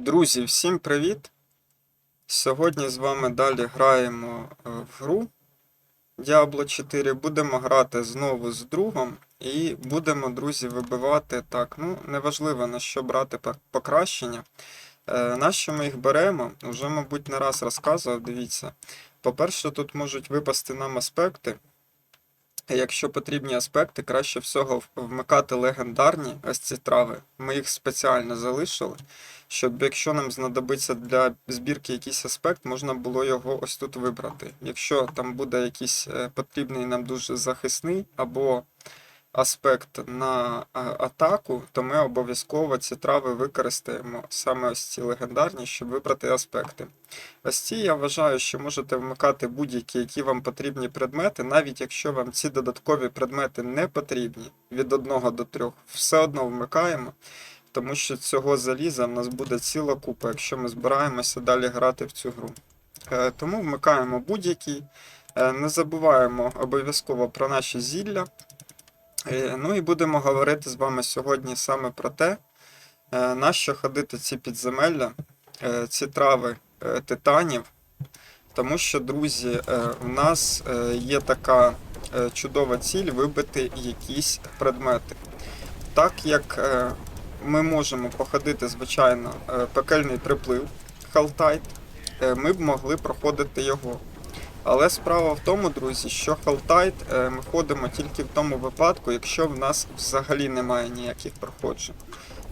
Друзі, всім привіт! Сьогодні з вами далі граємо е, в гру Diablo 4. Будемо грати знову з другом і будемо, друзі, вибивати так. Ну, неважливо на що брати покращення. Е, на що ми їх беремо? Вже, мабуть, не раз розказував, дивіться. По-перше, тут можуть випасти нам аспекти. Якщо потрібні аспекти, краще всього вмикати легендарні ось ці трави. Ми їх спеціально залишили щоб якщо нам знадобиться для збірки якийсь аспект, можна було його ось тут вибрати. Якщо там буде якийсь е, потрібний нам дуже захисний або аспект на е, атаку, то ми обов'язково ці трави використаємо саме ось ці легендарні, щоб вибрати аспекти. Ось ці я вважаю, що можете вмикати будь-які, які вам потрібні предмети, навіть якщо вам ці додаткові предмети не потрібні від 1 до 3, все одно вмикаємо тому що цього заліза в нас буде ціла купа, якщо ми збираємося далі грати в цю гру. Е, Тому вмикаємо будь-який, Е, не забуваємо обов'язково про наші зілля. Е, Ну і будемо говорити з вами сьогодні саме про те, на що ходити ці підземелля, ці трави титанів. Тому що, друзі, в нас є така чудова ціль вибити якісь предмети. Так як ми можемо походити, звичайно, е, пекельний приплив Халтайт, е, ми б могли проходити його. Але справа в тому, друзі, що Халтайт е, ми ходимо тільки в тому випадку, якщо в нас взагалі немає ніяких проходжень.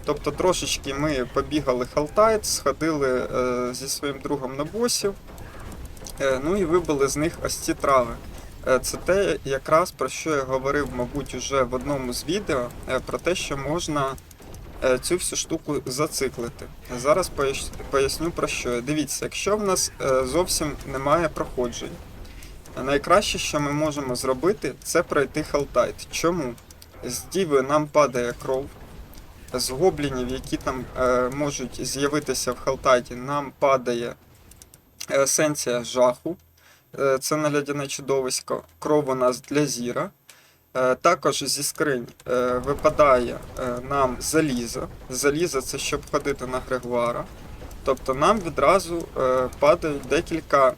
Тобто трошечки ми побігали Халтайт, сходили зі своїм другом на босів, ну і вибили з них ось ці трави. Це те, якраз про що я говорив, мабуть, уже в одному з відео, про те, що можна цю всю штуку зациклити. Зараз поясню про що. Дивіться, якщо в нас е, зовсім немає проходжень, найкраще, що ми можемо зробити, це пройти халтайт. Чому? З діви нам падає кров. З гоблінів, які там е, можуть з'явитися в халтайті, нам падає е, есенція жаху. Е, Це налядяне чудовисько. Кров у нас для зіра. Е, Також зі скринь е, випадає е, нам залізо. Залізо це щоб ходити на Грегуара. Тобто нам відразу падають декілька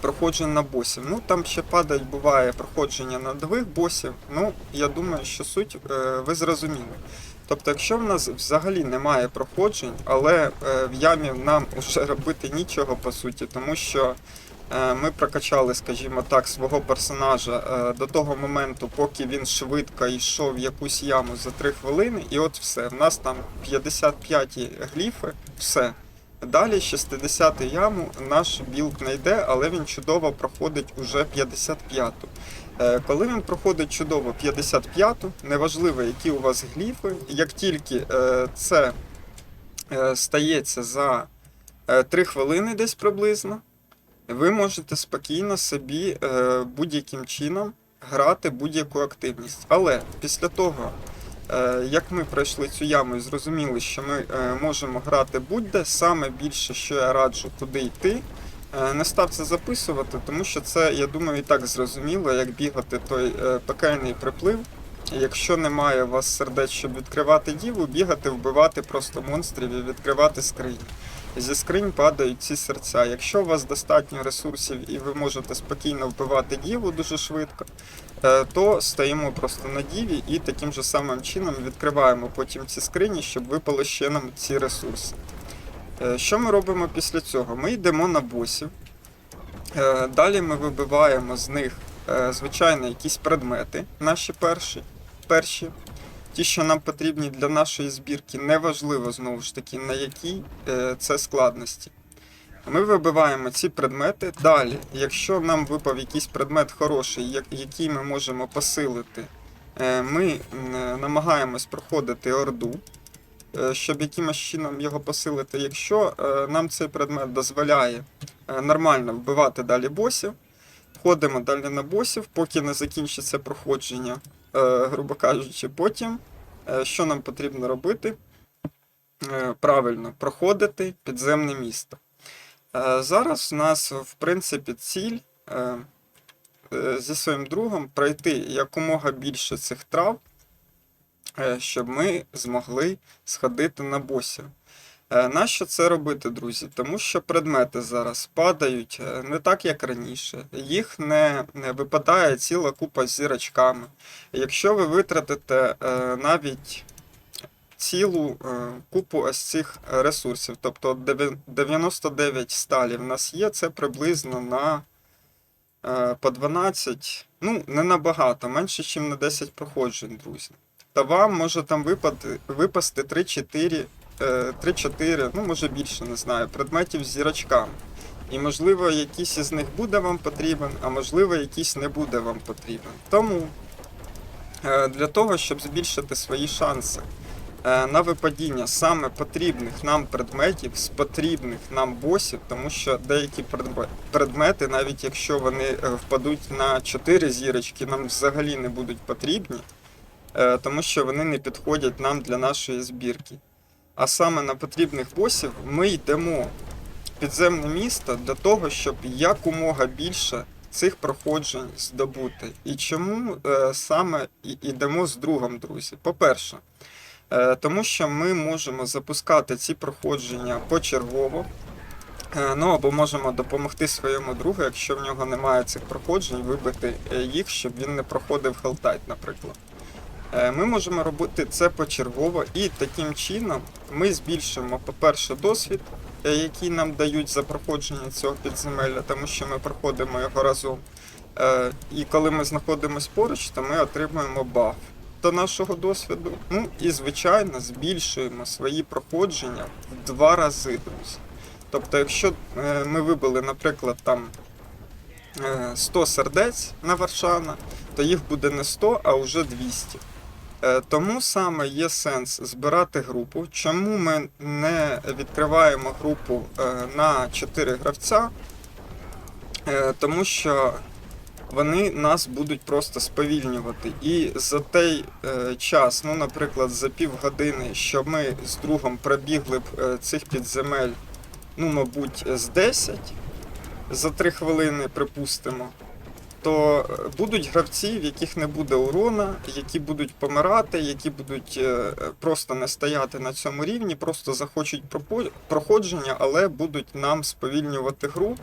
проходжень на босів. Ну там ще падають, буває проходження на нових босів. Ну, я думаю, що суть ви зрозуміли. Тобто, якщо в нас взагалі немає проходжень, але в ямі нам вже робити нічого по суті, тому що Ми прокачали, скажімо так, свого персонажа е, до того моменту, поки він швидко йшов в якусь яму за 3 хвилини, і от все. В нас там 55 гліфи, все. Далі 60 яму наш білд не йде, але він чудово проходить уже 55-ту. Е, Коли він проходить чудово 55-ту, неважливо, які у вас гліфи, як тільки е, це е, стається за 3 хвилини десь приблизно, ви можете спокійно собі е, будь-яким чином грати будь-яку активність. Але після того, е, як ми пройшли цю яму і зрозуміли, що ми е, можемо грати будь-де, саме більше, що я раджу, куди йти. е, Не став це записувати, тому що це, я думаю, і так зрозуміло, як бігати той е, пекельний приплив. Якщо немає у вас сердець, щоб відкривати діву, бігати, вбивати просто монстрів і відкривати скрині. Зі скринь падають ці серця. Якщо у вас достатньо ресурсів і ви можете спокійно вбивати діву дуже швидко, е, то стоїмо просто на діві і таким же самим чином відкриваємо потім ці скрині, щоб випали ще нам ці ресурси. Е, Що ми робимо після цього? Ми йдемо на босів. Е, Далі ми вибиваємо з них, звичайно, якісь предмети, наші перші. перші. Ті, що нам потрібні для нашої збірки, неважливо знову ж таки, на якій е, це складності. Ми вибиваємо ці предмети. Далі, якщо нам випав якийсь предмет хороший, який ми можемо посилити, е, ми намагаємось проходити орду, е, щоб якимось чином його посилити. Якщо нам цей предмет дозволяє нормально вбивати далі босів, ходимо далі на босів, поки не закінчиться проходження, грубо кажучи, потім е, що нам потрібно робити? Е, Правильно, проходити підземне місто. Е, Зараз у нас, в принципі, ціль е, е, зі своїм другом пройти якомога більше цих трав, е, щоб ми змогли сходити на босів. Е, Нащо це робити, друзі? Тому що предмети зараз падають е, не так, як раніше. Їх не, випадає ціла купа з зірочками. Якщо ви витратите е, навіть цілу купу ось цих ресурсів, тобто 99 сталі в нас є, це приблизно на по 12, ну, не набагато, менше, ніж на 10 проходжень, друзі. Та вам може там випати, випасти 3-4, е, 3-4, ну може більше, не знаю, предметів з зірочками. І можливо, якийсь із них буде вам потрібен, а можливо, якийсь не буде вам потрібен. Тому е, для того, щоб збільшити свої шанси е, на випадіння саме потрібних нам предметів з потрібних нам босів, тому що деякі предмети, навіть якщо вони е, впадуть на 4 зірочки, нам взагалі не будуть потрібні, е, тому що вони не підходять нам для нашої збірки. А саме на потрібних босів ми йдемо в підземне місто для того, щоб якомога більше цих проходжень здобути. І чому е, саме йдемо з другом, друзі? По-перше, е, тому що ми можемо запускати ці проходження почергово. Е, Ну або можемо допомогти своєму другу, якщо в нього немає цих проходжень, вибити е, їх, щоб він не проходив Helltide, наприклад. Е, Ми можемо робити це почергово, і таким чином ми збільшимо, по-перше, досвід, е, який нам дають за проходження цього підземелля, тому що ми проходимо його разом. Е, І коли ми знаходимося поруч, то ми отримуємо баф до нашого досвіду. Ну і, звичайно, збільшуємо свої проходження в два рази, друзі. Тобто, якщо ми вибили, наприклад, там е, 100 сердець на Варшана, то їх буде не 100, а вже 200. Е, Тому саме є сенс збирати групу. Чому ми не відкриваємо групу е, на 4 гравця? Е, Тому що вони нас будуть просто сповільнювати. І за той час, ну, наприклад, за півгодини, що ми з другом пробігли б цих підземель, ну, мабуть, з 10 за 3 хвилини, припустимо, то е, будуть гравці, в яких не буде урона, які будуть помирати, які будуть е, просто не стояти на цьому рівні, просто захочуть проходження, але будуть нам сповільнювати гру.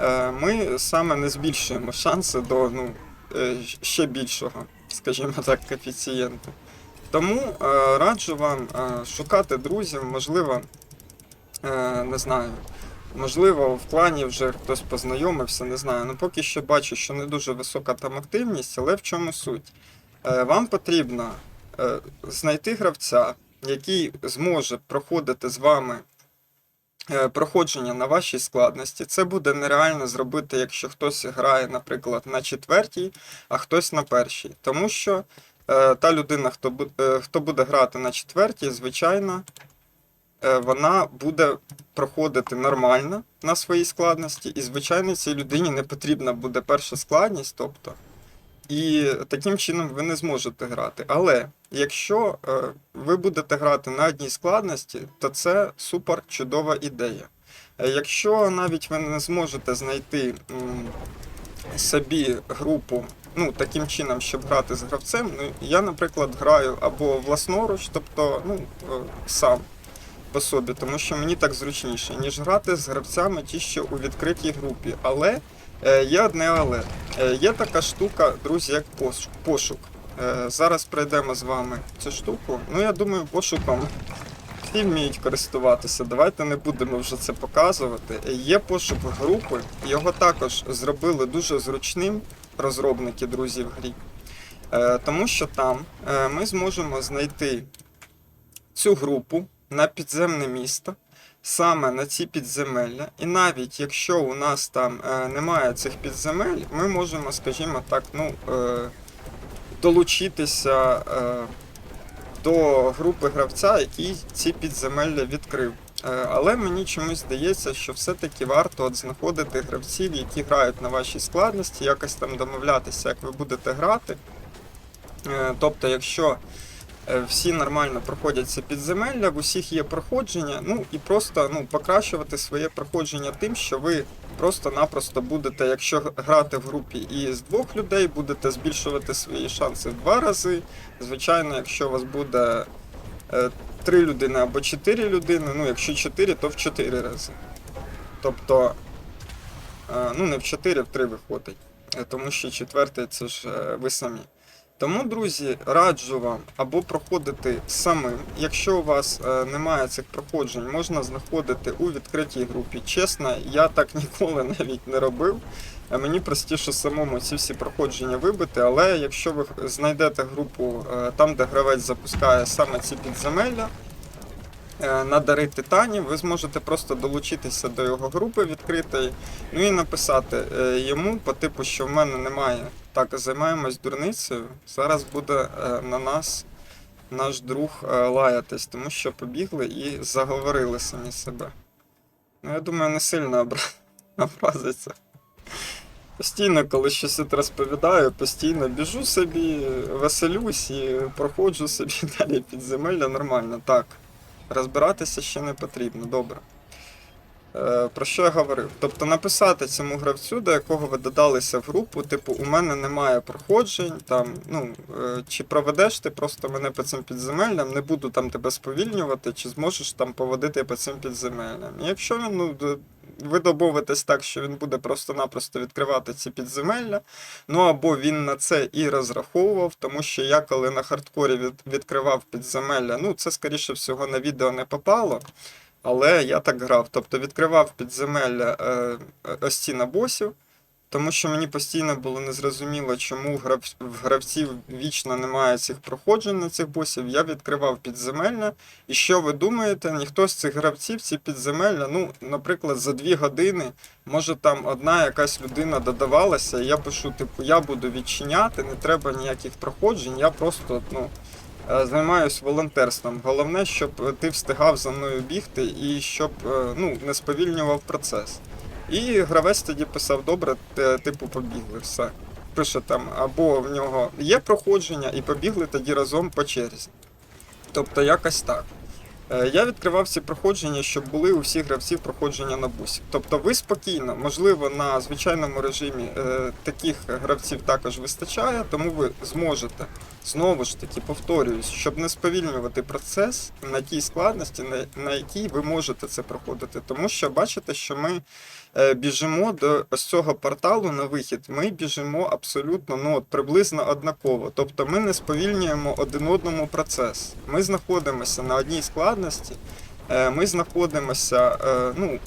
Е, Ми саме не збільшуємо шанси до ну, ще більшого, скажімо так, коефіцієнту. Тому раджу вам шукати друзів, можливо, не знаю. Можливо, в клані вже хтось познайомився, не знаю. Ну поки що бачу, що не дуже висока там активність, але в чому суть? Е, Вам потрібно е, знайти гравця, який зможе проходити з вами е, проходження на вашій складності. Це буде нереально зробити, якщо хтось грає, наприклад, на четвертій, а хтось на першій. Тому що та людина, хто, бу- хто буде грати на четвертій, звичайно, вона буде проходити нормально на своїй складності, і, звичайно, цій людині не потрібна буде перша складність, тобто. І таким чином ви не зможете грати. Але якщо е, ви будете грати на одній складності, то це супер чудова ідея. Е, Якщо навіть ви не зможете знайти собі групу ну, таким чином, щоб грати з гравцем, ну, я, наприклад, граю або власноруч, тобто ну, е, сам по собі, тому що мені так зручніше, ніж грати з гравцями ті, що у відкритій групі. Але е, є одне але. Е, є така штука, друзі, як пошук. Е, зараз пройдемо з вами цю штуку. Ну, я думаю, пошуком всі вміють користуватися. Давайте не будемо вже це показувати. Є пошук групи, його також зробили дуже зручним розробники, друзі, в грі. Тому що там ми зможемо знайти цю групу на підземне місто, саме на ці підземелля. І навіть якщо у нас там е, немає цих підземель, ми можемо, скажімо так, ну, е, долучитися е, до групи гравця, який ці підземелля відкрив. Але мені чомусь здається, що все-таки варто от знаходити гравців, які грають на вашій складності, якось там домовлятися, як ви будете грати. Тобто, якщо всі нормально проходять це підземелля, в усіх є проходження, ну і просто ну, покращувати своє проходження тим, що ви просто-напросто будете, якщо грати в групі і з двох людей, будете збільшувати свої шанси в два рази. Звичайно, якщо у вас буде е, три людини або чотири людини. Ну, якщо чотири, то в чотири рази. Тобто, е, ну не в чотири, в три виходить. Е, Тому що четвертий це ж е, ви самі. Тому, друзі, раджу вам або проходити самим. Якщо у вас е, немає цих проходжень, можна знаходити у відкритій групі. Чесно, я так ніколи навіть не робив. Е, Мені простіше самому ці всі проходження вибити, але якщо ви знайдете групу е, там, де гравець запускає саме ці підземелля, на дари титанів, ви зможете просто долучитися до його групи відкритої, ну і написати е, йому по типу, що в мене немає. Так, займаємось дурницею. Зараз буде е, на нас наш друг е, лаятись, тому що побігли і заговорили самі себе. Ну, я думаю, не сильно образиться. Постійно, коли щось розповідаю, постійно біжу собі, веселюсь і проходжу собі далі підземелля нормально. Так. Розбиратися ще не потрібно, добре. Е, про що я говорив? Тобто написати цьому гравцю, до якого ви додалися в групу, типу, у мене немає проходжень, там, ну, е, чи проведеш ти просто мене по цим підземеллям, не буду там тебе сповільнювати, чи зможеш там поводити по цим підземеллям. І якщо він, ну, ви домовитесь так, що він буде просто-напросто відкривати ці підземелля, ну або він на це і розраховував, тому що я коли на хардкорі від, відкривав підземелля, ну це скоріше всього на відео не попало. Але я так грав. Тобто відкривав підземелля е, ось ці на босів, тому що мені постійно було незрозуміло, чому в гравців вічно немає цих проходжень на цих босів. Я відкривав підземелля. І що ви думаєте, ніхто з цих гравців ці підземелля, ну, наприклад, за дві години, може там одна якась людина додавалася, і я пишу, типу, я буду відчиняти, не треба ніяких проходжень, я просто, ну. Е, Займаюсь волонтерством. Головне, щоб ти встигав за мною бігти і щоб е, ну, не сповільнював процес. І гравець тоді писав: добре, типу, побігли, все. Пише там, або в нього є проходження, і побігли тоді разом по черзі. Тобто якось так. Е, Я відкривав всі проходження, щоб були у всіх гравців проходження на бусі. Тобто ви спокійно, можливо, на звичайному режимі е, таких гравців також вистачає, тому ви зможете знову ж таки повторююсь, щоб не сповільнювати процес на тій складності, на, якій ви можете це проходити. Тому що бачите, що ми біжимо до ось цього порталу на вихід. Ми біжимо абсолютно ну, от, приблизно однаково. Тобто ми не сповільнюємо один одному процес. Ми знаходимося на одній складності, е, ми знаходимося е, ну,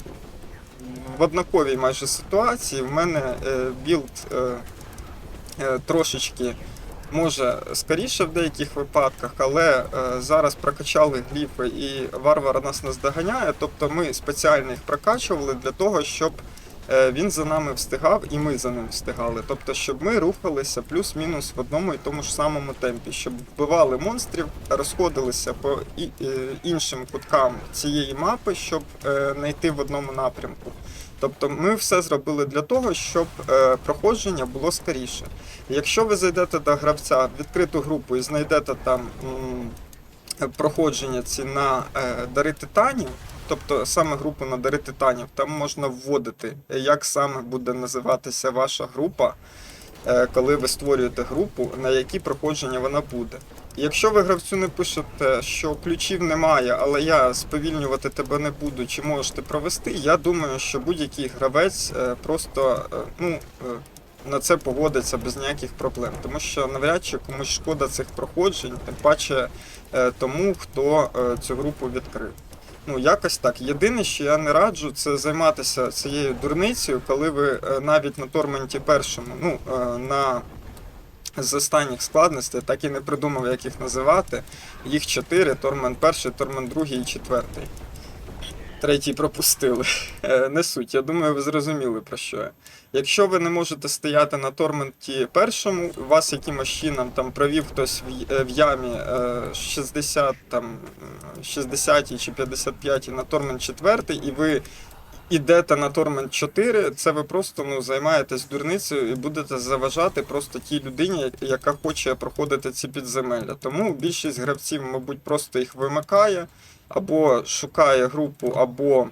в однаковій майже ситуації. В мене е, білд е, е, трошечки може скоріше в деяких випадках, але е, зараз прокачали гліфи і варвар нас не здоганяє. Тобто ми спеціально їх прокачували для того, щоб е, він за нами встигав і ми за ним встигали. Тобто, щоб ми рухалися плюс-мінус в одному і тому ж самому темпі, щоб вбивали монстрів, розходилися по е, іншим куткам цієї мапи, щоб не йти в одному напрямку. Тобто ми все зробили для того, щоб е, проходження було скоріше. Якщо ви зайдете до гравця в відкриту групу і знайдете там м, проходження ці на е, дари титанів, тобто саме групу на дари титанів, там можна вводити, як саме буде називатися ваша група, е, коли ви створюєте групу, на які проходження вона буде. Якщо ви гравцю не пишете, що ключів немає, але я сповільнювати тебе не буду, чи можеш ти провести, я думаю, що будь-який гравець е, просто е, ну, е, на це погодиться без ніяких проблем. Тому що навряд чи комусь шкода цих проходжень, тим паче тому, хто цю групу відкрив. Ну, якось так. Єдине, що я не раджу, це займатися цією дурницею, коли ви навіть на торменті першому, ну, на з останніх складностей, так і не придумав, як їх називати. Їх чотири: тормент перший, тормент другий і четвертий. Третій пропустили. Е, Не суть. Я думаю, ви зрозуміли про що я. Якщо ви не можете стояти на торменті першому, вас якимось чином там провів хтось в, е, ямі е, 60, там, 60 чи 55 на тормент четвертий, і ви ідете на тормент 4, це ви просто ну, займаєтесь дурницею і будете заважати просто тій людині, яка хоче проходити ці підземелля. Тому більшість гравців, мабуть, просто їх вимикає, або шукає групу, або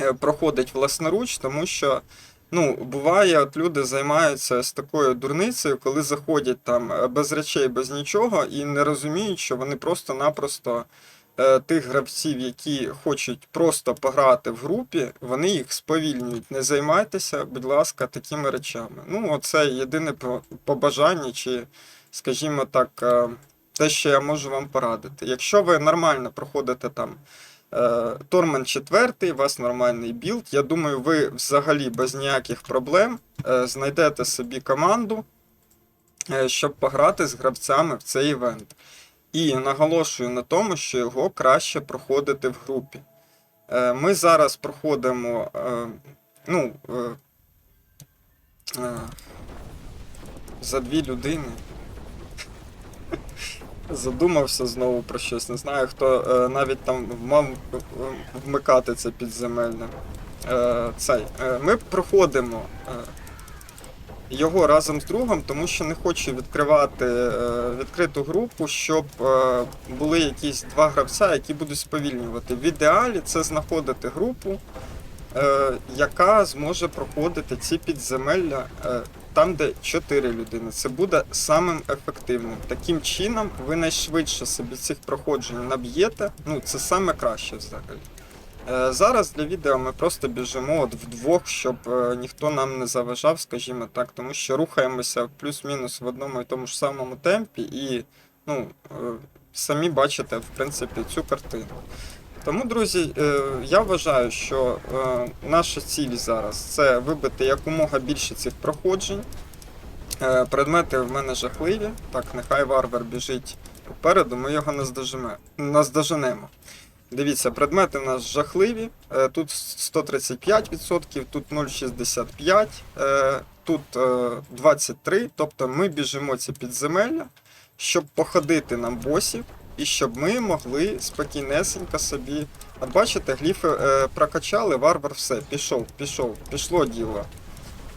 е, проходить власноруч, тому що. Ну, буває, от люди займаються з такою дурницею, коли заходять там е, без речей, без нічого, і не розуміють, що вони просто-напросто тих гравців, які хочуть просто пограти в групі, вони їх сповільнюють. Не займайтеся, будь ласка, такими речами. Ну, оце єдине побажання, чи, скажімо так, е, те, що я можу вам порадити. Якщо ви нормально проходите там. Е, Торман 4, у вас нормальний білд. Я думаю, ви взагалі без ніяких проблем е, знайдете собі команду, е, щоб пограти з гравцями в цей івент. І наголошую на тому, що його краще проходити в групі. Е, Ми зараз проходимо. е, Ну, е, за дві людини. Задумався знову про щось. Не знаю, хто навіть там мав вмикати це підземельне. Цей. Ми проходимо його разом з другом, тому що не хочу відкривати е, відкриту групу, щоб е, були якісь два гравця, які будуть сповільнювати. В ідеалі це знаходити групу, е, яка зможе проходити ці підземелля там, де 4 людини. Це буде самим ефективним. Таким чином, ви найшвидше собі цих проходжень наб'єте. Ну, це саме краще взагалі. Е, Зараз для відео ми просто біжимо от вдвох, щоб е, ніхто нам не заважав, скажімо так, тому що рухаємося плюс-мінус в одному і тому ж самому темпі, і ну, е, самі бачите, в принципі, цю картину. Тому, друзі, я вважаю, що наша ціль зараз це вибити якомога більше цих проходжень. Предмети в мене жахливі. Так, нехай варвар біжить попереду, ми його наздоженемо. Дивіться, предмети в нас жахливі. Е, Тут 135%, тут 0,65%, е, тут е, 23%. Тобто ми біжимо ці підземелля, щоб походити нам босів і щоб ми могли спокійнесенько собі. От бачите, гліфи е, прокачали, варвар все, пішов, пішов, пішло діло.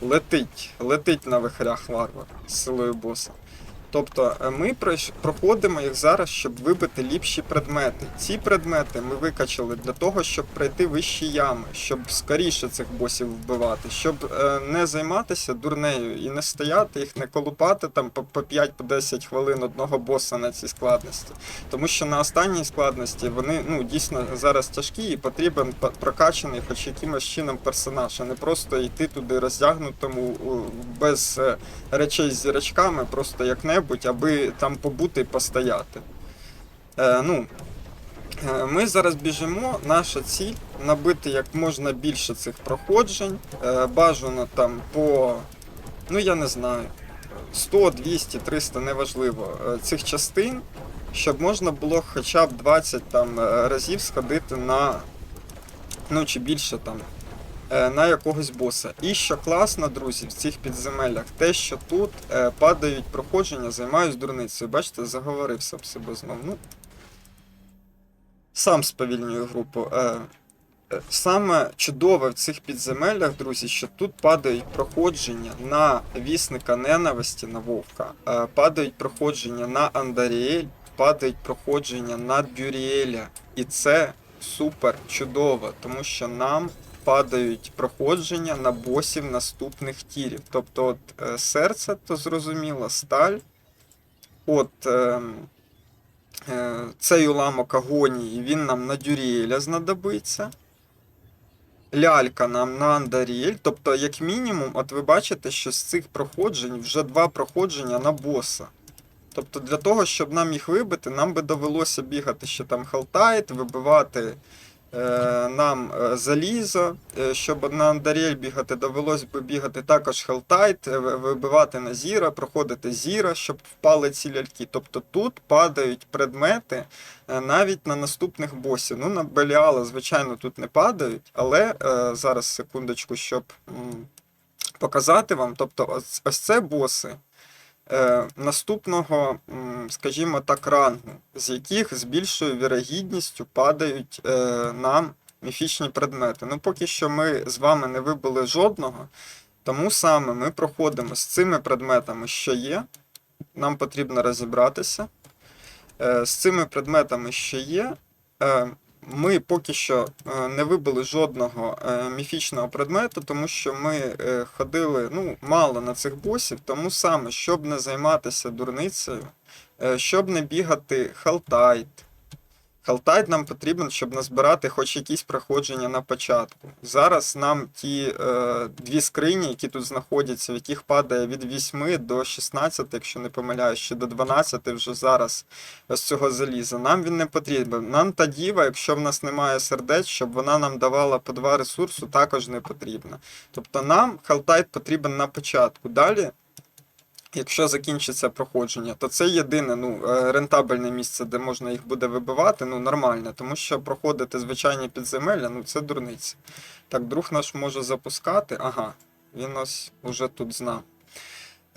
Летить, летить на вихрях варвар з силою боса. Тобто е, ми проходимо їх зараз, щоб вибити ліпші предмети. Ці предмети ми викачали для того, щоб пройти вищі ями, щоб скоріше цих босів вбивати, щоб е, не займатися дурнею і не стояти їх, не колупати там по, по 5-10 хвилин одного боса на цій складності. Тому що на останній складності вони ну дійсно зараз тяжкі і потрібен прокачаний хоч якимось чином персонаж, а не просто йти туди роздягнутому без е, речей з зірочками, просто як-небудь, аби там побути і постояти. Е, ну, е, ми зараз біжимо, наша ціль набити як можна більше цих проходжень. Е, бажано там по, ну я не знаю, 100, 200, 300, неважливо, е, цих частин, щоб можна було хоча б 20 там, е, разів сходити на, ну чи більше там, на якогось боса. І що класно, друзі, в цих підземеллях, те, що тут е, падають проходження, займаюсь дурницею. Бачите, заговорив сам себе знову. Ну, сам сповільнюю групу. Е, е, Саме чудове в цих підземеллях, друзі, що тут падають проходження на вісника ненависті на Вовка, е, падають проходження на Андаріель, падають проходження на Бюріеля. І це супер чудово, тому що нам падають проходження на босів наступних тірів. Тобто, от е, серце, то зрозуміло, сталь. От. ем, Е, цей уламок агонії він нам на Дюріеля знадобиться. Лялька нам на Андаріель. Тобто, як мінімум, от ви бачите, що з цих проходжень вже два проходження на боса. Тобто, для того, щоб нам їх вибити, нам би довелося бігати ще там Халтайт, вибивати е, нам е, залізо. Е, щоб на Андаріель бігати, довелося би бігати також Хелтайт, е, вибивати на Зіра, проходити Зіра, щоб впали ці ляльки. Тобто тут падають предмети е, навіть на наступних босів. Ну, на Беліала, звичайно, тут не падають, але е, зараз секундочку, щоб показати вам. Тобто, ось це боси. Е, наступного, скажімо так, рангу, з яких з більшою вірогідністю падають е, нам міфічні предмети. Ну, поки що ми з вами не вибили жодного, тому саме ми проходимо з цими предметами, що є. Нам потрібно розібратися. Е, з цими предметами, що є, ми поки що е, не вибили жодного е, міфічного предмету, тому що ми е, ходили ну, мало на цих босів, тому саме, щоб не займатися дурницею, щоб не бігати халтайт, Халтайт нам потрібен, щоб назбирати хоч якісь проходження на початку. Зараз нам ті е, дві скрині, які тут знаходяться, в яких падає від 8 до 16, якщо не помиляюсь, ще до 12 вже зараз з цього заліза. Нам він не потрібен. Нам та діва, якщо в нас немає сердець, щоб вона нам давала по два ресурсу, також не потрібна. Тобто нам халтайт потрібен на початку. Далі. Якщо закінчиться проходження, то це єдине ну, е, рентабельне місце, де можна їх буде вибивати, ну нормально, тому що проходити звичайні підземелля, ну це дурниці. Так, друг наш може запускати. Ага, він ось уже тут знав.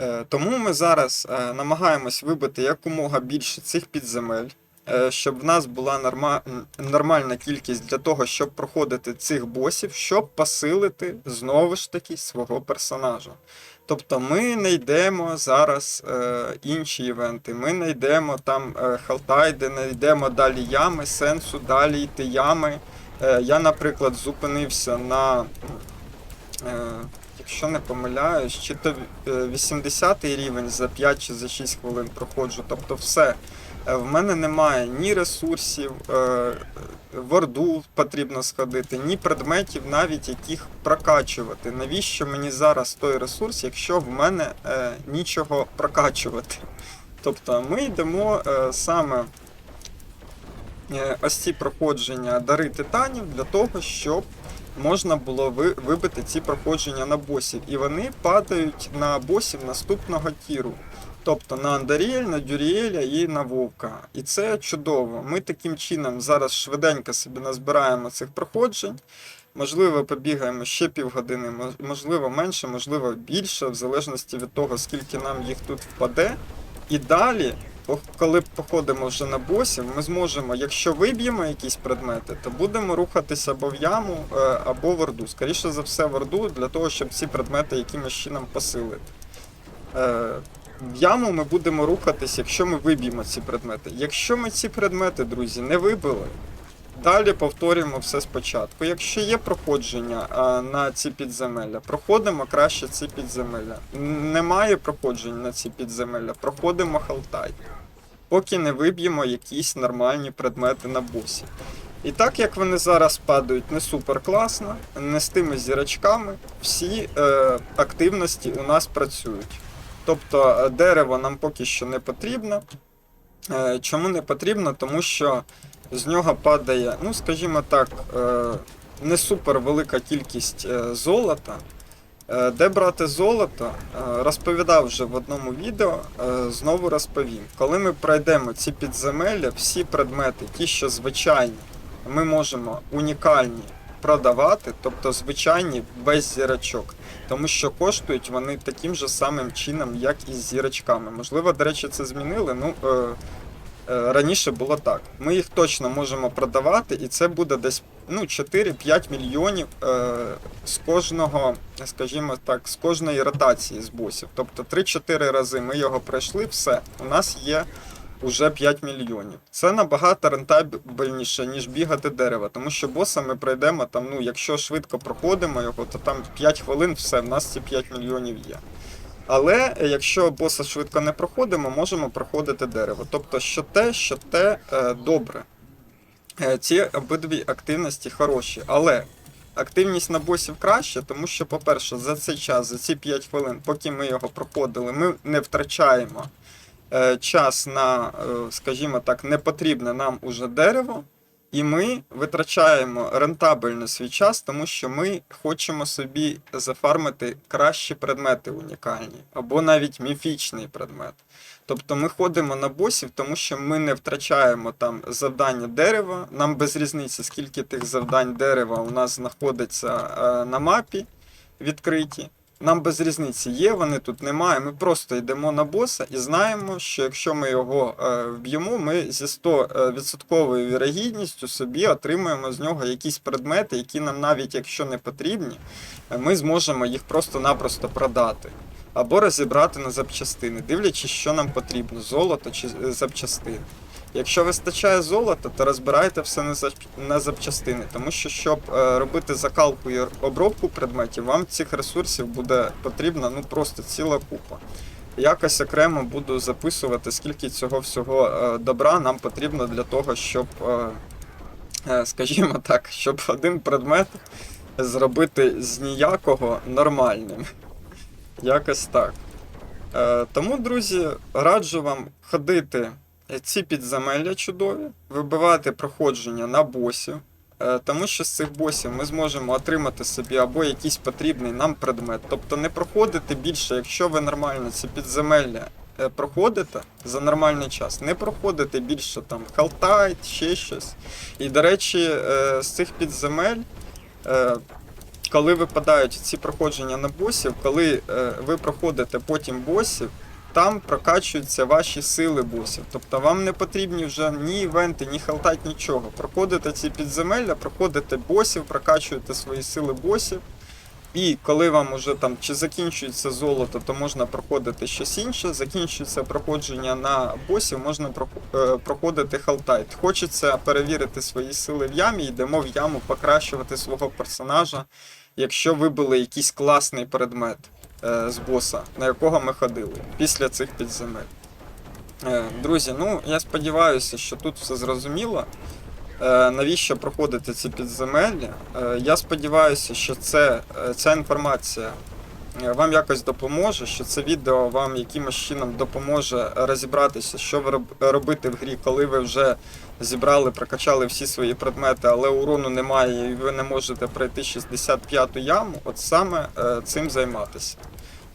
Е, Тому ми зараз е, намагаємось вибити якомога більше цих підземель, щоб в нас була норма... нормальна кількість для того, щоб проходити цих босів, щоб посилити знову ж таки свого персонажа. Тобто ми не йдемо зараз е, інші івенти, ми не йдемо там е, халтайди, не йдемо далі ями, сенсу далі йти ями. Е, я, наприклад, зупинився на, е, якщо не помиляюсь, чи то е, 80 рівень за 5 чи за 6 хвилин проходжу. Тобто все. Е, В мене немає ні ресурсів, е, в Орду потрібно сходити, ні предметів, навіть яких прокачувати. Навіщо мені зараз той ресурс, якщо в мене е, нічого прокачувати? Тобто ми йдемо саме ось ці проходження дари титанів для того, щоб можна було вибити ці проходження на босів. І вони падають на босів наступного тіру. Тобто на Андаріель, на Дюріеля і на Вовка. І це чудово. Ми таким чином зараз швиденько собі назбираємо цих проходжень. Можливо, побігаємо ще півгодини, мож- можливо, менше, можливо, більше, в залежності від того, скільки нам їх тут впаде. І далі, коли походимо вже на босів, ми зможемо, якщо виб'ємо якісь предмети, то будемо рухатися або в яму, е, або в орду. Скоріше за все, в орду, для того, щоб ці предмети якимось чином посилити. В яму ми будемо рухатись, якщо ми виб'ємо ці предмети. Якщо ми ці предмети, друзі, не вибили, далі повторюємо все спочатку. Якщо є проходження на ці підземелля, проходимо краще ці підземелля. Немає проходжень на ці підземелля, проходимо халтай. Поки не виб'ємо якісь нормальні предмети на босі. І так як вони зараз падають не супер класно, не з тими зірочками, всі е, активності у нас працюють. Тобто е, дерево нам поки що не потрібно. Е, Чому не потрібно? Тому що з нього падає, ну скажімо так, е, не супер велика кількість золота. Де брати золото, розповідав вже в одному відео, знову розповім. Коли ми пройдемо ці підземелля, всі предмети, ті, що звичайні, ми можемо унікальні продавати, тобто звичайні без зірочок. Тому що коштують вони таким же самим чином, як і з зірочками. Можливо, до речі, це змінили. Ну, е, е, раніше було так. Ми їх точно можемо продавати, і це буде десь ну, 4-5 мільйонів е, з кожного, скажімо так, з кожної ротації з босів. Тобто 3-4 рази ми його пройшли, все. У нас є уже 5 мільйонів. Це набагато рентабельніше, ніж бігати дерева, тому що боса ми пройдемо там, ну, якщо швидко проходимо його, то там 5 хвилин, все, в нас ці 5 мільйонів є. Але якщо боса швидко не проходимо, можемо проходити дерево. Тобто, що те, що те е, добре. Е, ці обидві активності хороші, але активність на босів краще, тому що, по-перше, за цей час, за ці 5 хвилин, поки ми його проходили, ми не втрачаємо час на, е, скажімо так, непотрібне нам уже дерево. І ми витрачаємо рентабельно свій час, тому що ми хочемо собі зафармити кращі предмети унікальні, або навіть міфічний предмет. Тобто ми ходимо на босів, тому що ми не втрачаємо там завдання дерева. Нам без різниці, скільки тих завдань дерева у нас знаходиться е, на мапі відкриті. Нам без різниці є, вони тут немає. Ми просто йдемо на боса і знаємо, що якщо ми його е, вб'ємо, ми зі 100% вірогідністю собі отримуємо з нього якісь предмети, які нам навіть якщо не потрібні, е, ми зможемо їх просто-напросто продати. Або розібрати на запчастини, дивлячись, що нам потрібно: золото чи е, запчастини. Якщо вистачає золота, то розбирайте все на запчастини, тому що щоб е, робити закалку і обробку предметів, вам цих ресурсів буде потрібна ну просто ціла купа. якось окремо буду записувати, скільки цього всього е, добра нам потрібно для того, щоб, е, скажімо так, щоб один предмет зробити з ніякого нормальним. Якось так. Тому, друзі, раджу вам ходити ці підземелля чудові, вибивати проходження на босів. Е, Тому що з цих босів ми зможемо отримати собі або якийсь потрібний нам предмет. Тобто не проходити більше, якщо ви нормально ці підземелля е, проходите за нормальний час, не проходите більше там халтайт, ще щось. І, до речі, е, з цих підземель, коли випадають ці проходження на босів, коли е, ви проходите потім босів, там прокачуються ваші сили босів. Тобто вам не потрібні вже ні івенти, ні халтать, нічого. Проходите ці підземелля, проходите босів, прокачуєте свої сили босів. І коли вам уже там чи закінчується золото, то можна проходити щось інше. Закінчується проходження на босів, можна е, проходити халтайт. Хочеться перевірити свої сили в ямі, йдемо в яму покращувати свого персонажа, якщо вибили якийсь класний предмет з боса, на якого ми ходили після цих підземель. Е, Друзі, ну я сподіваюся, що тут все зрозуміло. Е, Навіщо проходити ці підземелля? Е, Я сподіваюся, що це, е, ця інформація е, вам якось допоможе, що це відео вам якимось чином допоможе розібратися, що ви робити в грі, коли ви вже зібрали, прокачали всі свої предмети, але урону немає і ви не можете пройти 65-ту яму, от саме е, цим займатися.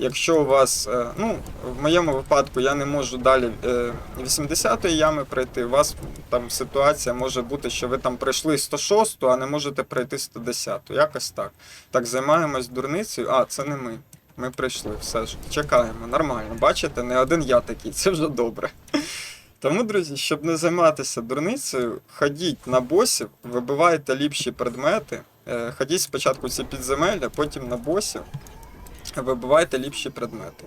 Якщо у вас, е, ну, в моєму випадку я не можу далі е, 80-ї ями пройти, у вас там ситуація може бути, що ви там пройшли 106-ту, а не можете пройти 110-ту. Якось так. Так, займаємось дурницею. А, це не ми. Ми прийшли, все ж. Чекаємо, нормально. Бачите, не один я такий, це вже добре. Тому, друзі, щоб не займатися дурницею, ходіть на босів, вибивайте ліпші предмети, е, ходіть спочатку ці підземелля, потім на босів, вибивайте ліпші предмети.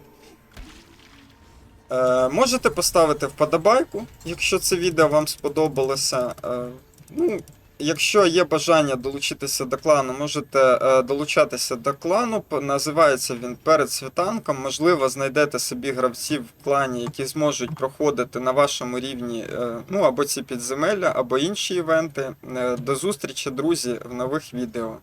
Е, можете поставити вподобайку, якщо це відео вам сподобалося. Е, ну, якщо є бажання долучитися до клану, можете е, долучатися до клану. Називається він перед світанком. Можливо, знайдете собі гравців в клані, які зможуть проходити на вашому рівні е, ну, або ці підземелля, або інші івенти. Е, до зустрічі, друзі, в нових відео.